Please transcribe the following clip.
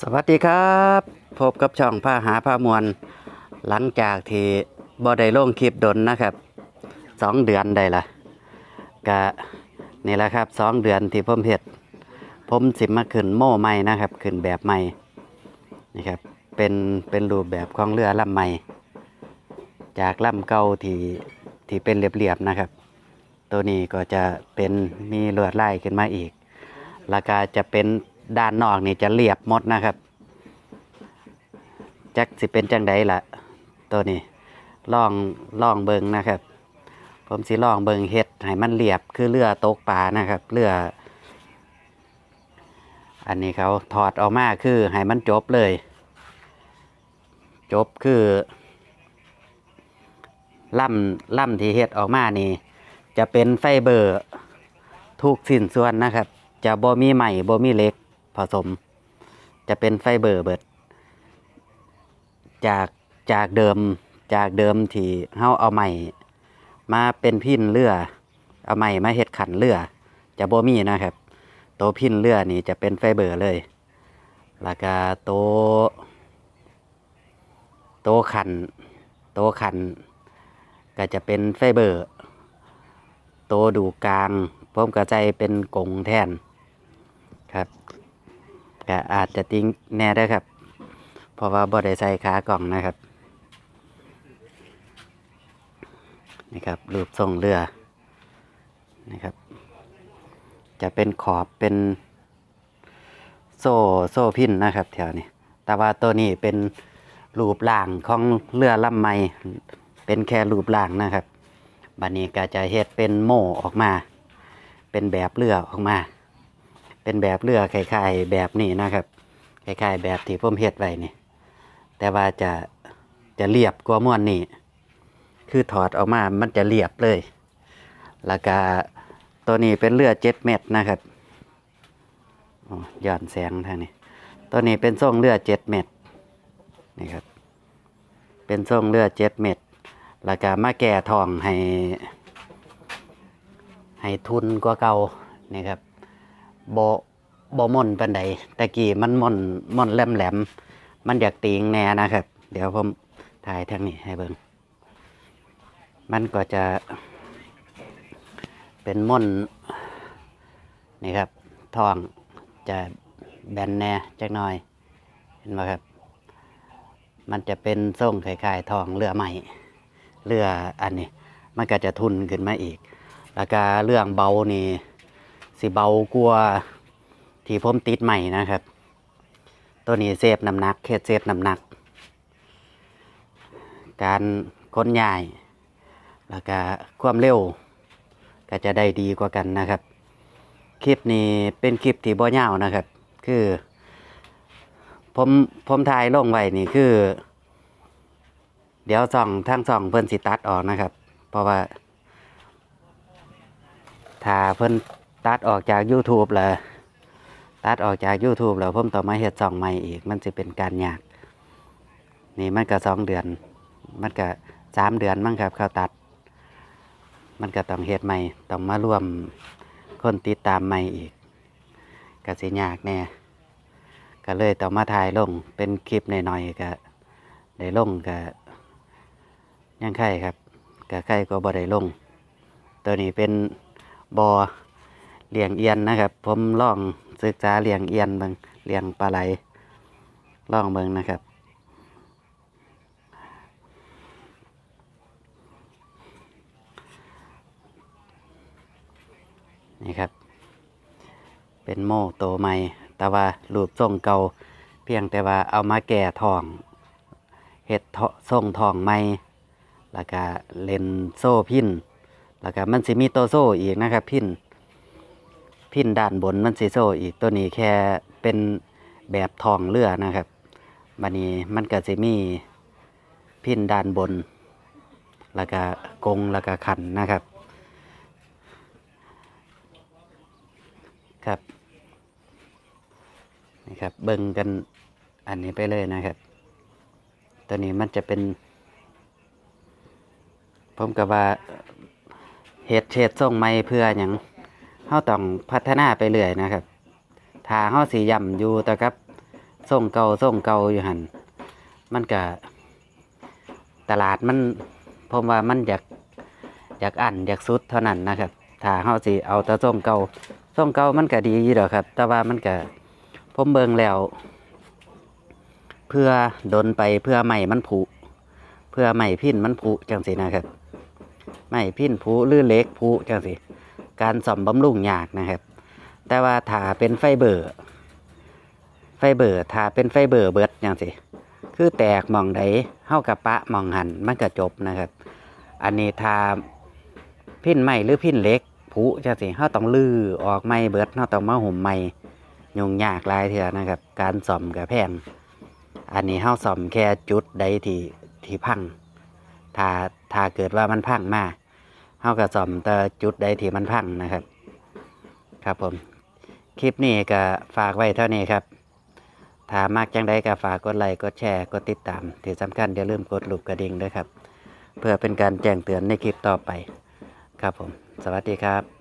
สวัสดีครับพบกับช่องผ้าหาผ้ามวลหลังจากที่บ่ได้ลงคลิปดนนะครับสองเดือนได้ละกะนี่แหละครับสองเดือนที่ผมเฮ็ดผมสิมาขึ้นโม่ใหม่นะครับขึ้นแบบใหม่นี่ครับเป็นเป็นรูปแบบของเรือลำใหม่ จากลำเก่าที่ที่เป็นเรียบๆนะครับ ตัวนี้ก็จะเป็นมีลวดลายขึ้นมาอีกแล้วก็จะเป็น ด้านนอกนี่จะเรียบหมดนะครับจักสิเป็นจังไดล่ะ ตัวนี้ล่องล่องเบิงนะครับ ผมสิล่องเบิงเฮ็ดให้มันเรียบคือเรือตกปลานะครับเรือ อันนี้เขาถอดออกมาคือให้มันจบเลย จบคือล่ำล่ำที่เฮ็ดออกมานี่ จะเป็นไฟเบอร์ทุกสิ้นส่วนนะครับ จะบ่มีใหม่บ่มีเล็ก ผสม จะเป็นไฟเบอร์เบิด จากจากเดิมจากเดิมที่เฮาเอาใหม่มาเป็นพินเรือเอาใหม่มาเฮ็ดขันเรือจะโบมีนะครับตัวพินเรือนี่จะเป็นไฟเบอร์เลยแล้วก็ตัวตัวขันตัวขัน ก็จะเป็นไฟเบอร์ตัวดูกลางผมกระใจเป็นกงแทนครับ ก็อาจจะติ้งแน่ได้ครับ เพราะว่าบ่ได้ใส่ขากล่องนะครับนี่ครับรูปทรงเรือนะครับ จะเป็นขอบเป็นโซ่โซ่พินนะครับแถวนี้ แต่ว่าตัวนี้เป็นรูปร่างของเรือลำไม้เป็นแค่รูปร่างนะครับ บันนี้ก็จะเฮ็ดเป็นโม่ออกมา เป็นแบบเรือออกมา เป็นแบบเรือคล้ายๆแบบนี้นะครับคล้ายๆแบบที่ผมเฮ็ดไว้นี่ แต่ว่าจะจะเรียบกว่าม้วนนี่คือถอดออกมามันจะเรียบเลย แล้วก็ตัวนี้เป็นเรือเจ็ดเมตรนะครับอ๋อย้อนแสงทางนี้ ตัวนี้เป็นทรงเรือเจ็ดเมตรนี่ครับ เป็นทรงเรือเจ็ดเมตรแล้วก็มาแก่ทองให้ ให้ทุนกว่าเก่านี่ครับ บโบม่อนปันใดตะกี้มันม่อนม่อนแหลมแหลมมันอยากตีงแน่นะครับ เดี๋ยวผมถ่ายทางนี้ให้เบิ่งมันก็จะเป็นม่อนนี่ครับทองจะแบนแน่จักหน่อย เห็นไหมครับ มันจะเป็นทรงคล้ายๆทองเรือใหม่เรืออันนี้ มันก็จะทุนขึ้นมาอีก แล้วก็เรื่องเบานี่ สิเบากว่าที่ผมติดใหม่นะครับ ตัวนี้เซฟน้ำหนักเคสเซฟน้ำหนัก การค้นย้ายแล้วก็ความเร็ว ก็จะได้ดีกว่ากันนะครับ คลิปนี้เป็นคลิปที่บ่ยาวนะครับ คือ ผมผมถ่ายลงไว้นี่คือ เดี๋ยวส่องทั้งส่องเพิ่นสิตัดออกนะครับ เพราะว่าถ้าเพิ่น ตัดออกจาก YouTube แล้วตัดออกจาก YouTube แล้วผมต้อมาเฮ็ดส่องใหม่อีก มันจะเป็นการยาก นี่มันก็สองเดือน มันก็สามเดือนมั้งครับเขาตัด มันก็ต้องเฮ็ดใหม่ต้องมาร่วมคนติดตามใหม่อีกก็สิยากแน่ก็เลยต้องมาถ่ายลงเป็นคลิปหน่อยๆก็ได้ลงก็ยังไข่ครับก็ไข่ก็บ่ได้ลง ตัวนี้เป็นบอ เลี้ยงเอียนนะครับ ผมลองศึกษาเลี้ยงเอียนเบิงเลี้ยงปลาไหลลองเบิงนะครับ นี่ครับ เป็นโม่โตใหม่ แต่ว่ารูปทรงเก่าเพียงแต่ว่าเอามาแก่ทองเห็ดททรงทองใหม่แล้วก็เลนโซ่พินแล้วก็มันสิมีตัวโซ่อีกนะครับพิน พินด้านบนมันสิโซอีกตัวนี้แค่เป็นแบบทองเรือนะครับบันนี้มันก็สิมีพินด้านบน แล้วก็กงแล้วก็ขันนะครับครับนี่ครับเบิ่งกันอันนี้ไปเลยนะครับ ตัวนี้มันจะเป็นผมกับว่าเฮ็ดเฮ็ดส่งไม่เพื่ออย่าง เฮาต้องพัฒนาไปเรื่อยนะครับ ถ้าเฮาสิย่ำอยู่แต่กับส่งเก่าส่งเก่าอยู่หันมันก็ตลาดมันผมว่ามันอยากอยากอันอยากสุดเท่านั้นนะครับ ถ้าเฮาสิเอาแต่ส่งเก่าส่งเก่ามันก็ดีอยู่ดอกครับ แต่ว่ามันก็ผมเบิ่งแล้ว เพื่อดนไปเพื่อใหม่มันผุเพื่อใหม่พินมันผุจังสินะครับใหม่พินผุหรือเล็กผุจังสิ การซ่อมบำรุงยากนะครับ แต่ว่าถ้าเป็นไฟเบอร์ ไฟเบอร์ถ้าเป็นไฟเบอร์เบิดจังสิคือแตกมองใดเฮากับปะมองหันมันก็จบนะครับ อันนี้ถ้าพิ้นใหม่หรือพิ้นเล็กผุจังสิเฮาต้องลื้อออกใหม่เบิดเฮาต้องมาห่มใหม่ยุ่งยากลายเทื่อนะครับ การซ่อมก็แพงอันนี้เฮาซ่อมแค่จุดใดที่ที่พังถ้าถ้าเกิดว่ามันพังมา เฮาก็ซ่อมแต่จุดใดที่มันพังนะครับ ครับผม คลิปนี้ก็ฝากไว้เท่านี้ครับ ถ้ามากจังใดก็ฝากกดไลค์กดแชร์กดติดตาม ที่สำคัญอย่าลืมกดลูกกระดิ่งด้วยครับ เพื่อเป็นการแจ้งเตือนในคลิปต่อไป ครับผม สวัสดีครับ